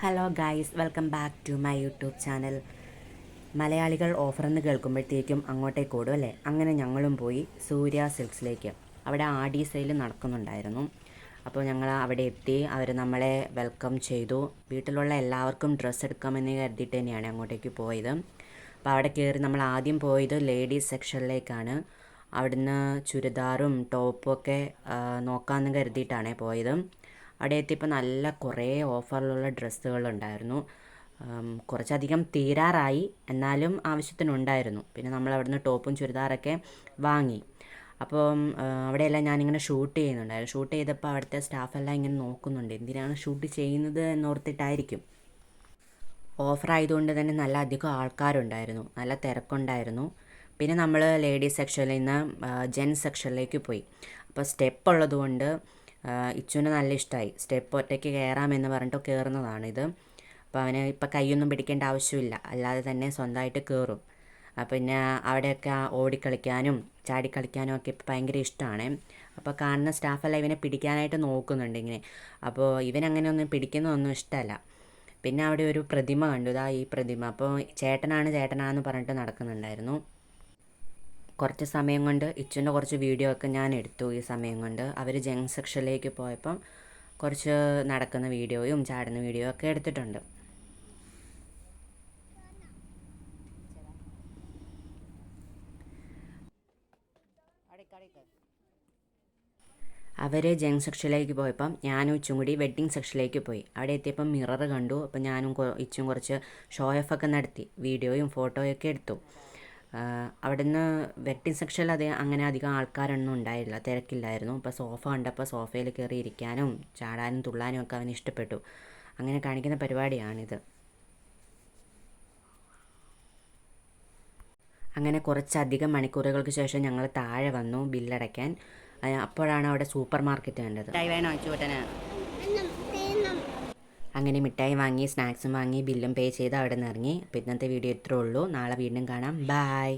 Hello guys welcome back to my YouTube channel മലയാളികൾ ഓഫറെന്ന് കേൾക്കുമ്പോഴത്തേക്കും അങ്ങോട്ടേക്ക് ഓടും അല്ലേ? അങ്ങനെ ഞങ്ങളും പോയി സൂര്യ സിൽക്സിലേക്ക്. അവിടെ ആടി സെയിൽ നടക്കുന്നുണ്ടായിരുന്നു. അപ്പോൾ ഞങ്ങൾ അവിടെ എത്തി. അവർ നമ്മളെ വെൽക്കം ചെയ്തു. വീട്ടിലുള്ള എല്ലാവർക്കും ഡ്രസ്സ് എടുക്കാമെന്ന് കരുതിയിട്ട് തന്നെയാണ് അങ്ങോട്ടേക്ക് പോയത്. അപ്പോൾ അവിടെ കയറി നമ്മൾ ആദ്യം പോയത് ലേഡീസ് സെക്ഷനിലേക്കാണ് അവിടുന്ന് ചുരിദാറും ടോപ്പും ഒക്കെ നോക്കാമെന്ന് കരുതിയിട്ടാണ് പോയത്. അവിടെ എത്തിയപ്പോൾ നല്ല കുറേ ഓഫറിലുള്ള ഡ്രസ്സുകളുണ്ടായിരുന്നു. കുറച്ചധികം തീരാറായി. എന്നാലും ആവശ്യത്തിനുണ്ടായിരുന്നു. പിന്നെ നമ്മൾ അവിടുന്ന് ടോപ്പും ചുരിദാറൊക്കെ വാങ്ങി. അപ്പം ആ, അവിടെയെല്ലാം ഞാനിങ്ങനെ ഷൂട്ട് ചെയ്യുന്നുണ്ടായിരുന്നു. ഷൂട്ട് ചെയ്തപ്പോൾ അവിടുത്തെ സ്റ്റാഫെല്ലാം ഇങ്ങനെ നോക്കുന്നുണ്ട്. എന്തിനാണ് ഷൂട്ട് ചെയ്യുന്നത് എന്നോർത്തിട്ടായിരിക്കും. ഓഫർ ആയതുകൊണ്ട് തന്നെ നല്ല അധികം ആൾക്കാരുണ്ടായിരുന്നു. നല്ല തിരക്കുണ്ടായിരുന്നു. പിന്നെ നമ്മൾ ലേഡീസ് സെക്ഷനിൽ നിന്ന് ജെൻസ് സെക്ഷനിലേക്ക് പോയി. അപ്പോൾ സ്റ്റെപ്പ് ഉള്ളതുകൊണ്ട് ഇച്ചുവിന് നല്ല ഇഷ്ടമായി സ്റ്റെപ്പ് ഒറ്റയ്ക്ക് കയറാമെന്ന് പറഞ്ഞിട്ട് കയറുന്നതാണിത് അപ്പോൾ അവന് ഇപ്പം കൈയൊന്നും പിടിക്കേണ്ട ആവശ്യമില്ല. അല്ലാതെ തന്നെ സ്വന്തമായിട്ട് കയറും പിന്നെ അവിടെയൊക്കെ ഓടിക്കളിക്കാനും ചാടിക്കളിക്കാനും ഒക്കെ ഇപ്പം ഭയങ്കര ഇഷ്ടമാണ് അപ്പോൾ കാണുന്ന സ്റ്റാഫെല്ലാം ഇവനെ പിടിക്കാനായിട്ട് നോക്കുന്നുണ്ട് ഇങ്ങനെ. അപ്പോൾ ഇവനങ്ങനെ ഒന്നും പിടിക്കുന്നതൊന്നും ഇഷ്ടമല്ല പിന്നെ അവിടെ ഒരു പ്രതിമ കണ്ടു. ഇതാ ഈ പ്രതിമ. അപ്പോൾ ചേട്ടനാണ് ചേട്ടനാണെന്ന് പറഞ്ഞിട്ട് നടക്കുന്നുണ്ടായിരുന്നു. കുറച്ച് സമയം കൊണ്ട് ഇച്ചുന്റെ കുറച്ച് വീഡിയോ ഒക്കെ ഞാൻ എടുത്തു ഈ സമയം കൊണ്ട്. അവർ ജങ് സെക്ഷനിലേക്ക് പോയപ്പം കുറച്ച് നടക്കുന്ന വീഡിയോയും ചാടുന്ന വീഡിയോ ഒക്കെ എടുത്തിട്ടുണ്ട്. അവർ ജങ് സെക്ഷനിലേക്ക് പോയപ്പം ഞാനും ഇച്ചും കൂടി വെഡ്ഡിങ് സെക്ഷനിലേക്ക് പോയി. അവിടെ എത്തിയപ്പം മിറർ കണ്ടു. അപ്പം ഞാനും ഇച്ചും കുറച്ച് ഷോ ഓഫ് ഒക്കെ നടത്തി. വീഡിയോയും ഫോട്ടോയൊക്കെ എടുത്തു. അവിടുന്ന് വെഡ്ഡിങ് സെക്ഷനിൽ അത് അങ്ങനെ അധികം ആൾക്കാരൊന്നും ഉണ്ടായില്ല തിരക്കില്ലായിരുന്നു. അപ്പോൾ സോഫ കണ്ടപ്പോൾ സോഫയിൽ കയറി ഇരിക്കാനും ചാടാനും തുള്ളാനും ഒക്കെ അവന് ഇഷ്ടപ്പെട്ടു. അങ്ങനെ കാണിക്കുന്ന പരിപാടിയാണിത്. അങ്ങനെ കുറച്ചധികം മണിക്കൂറുകൾക്ക് ശേഷം ഞങ്ങൾ താഴെ വന്നു ബില്ലടയ്ക്കാൻ. അപ്പോഴാണ് അവിടെ സൂപ്പർ മാർക്കറ്റ് കണ്ടത് അങ്ങനെ മിഠായി വാങ്ങി സ്നാക്സും വാങ്ങി ബില്ലും പേ ചെയ്ത് അവിടെ നിന്ന് ഇറങ്ങി. അപ്പോൾ ഇന്നത്തെ വീഡിയോ ഇത്രേ ഉള്ളൂ. നാളെ വീണ്ടും കാണാം. ബായ്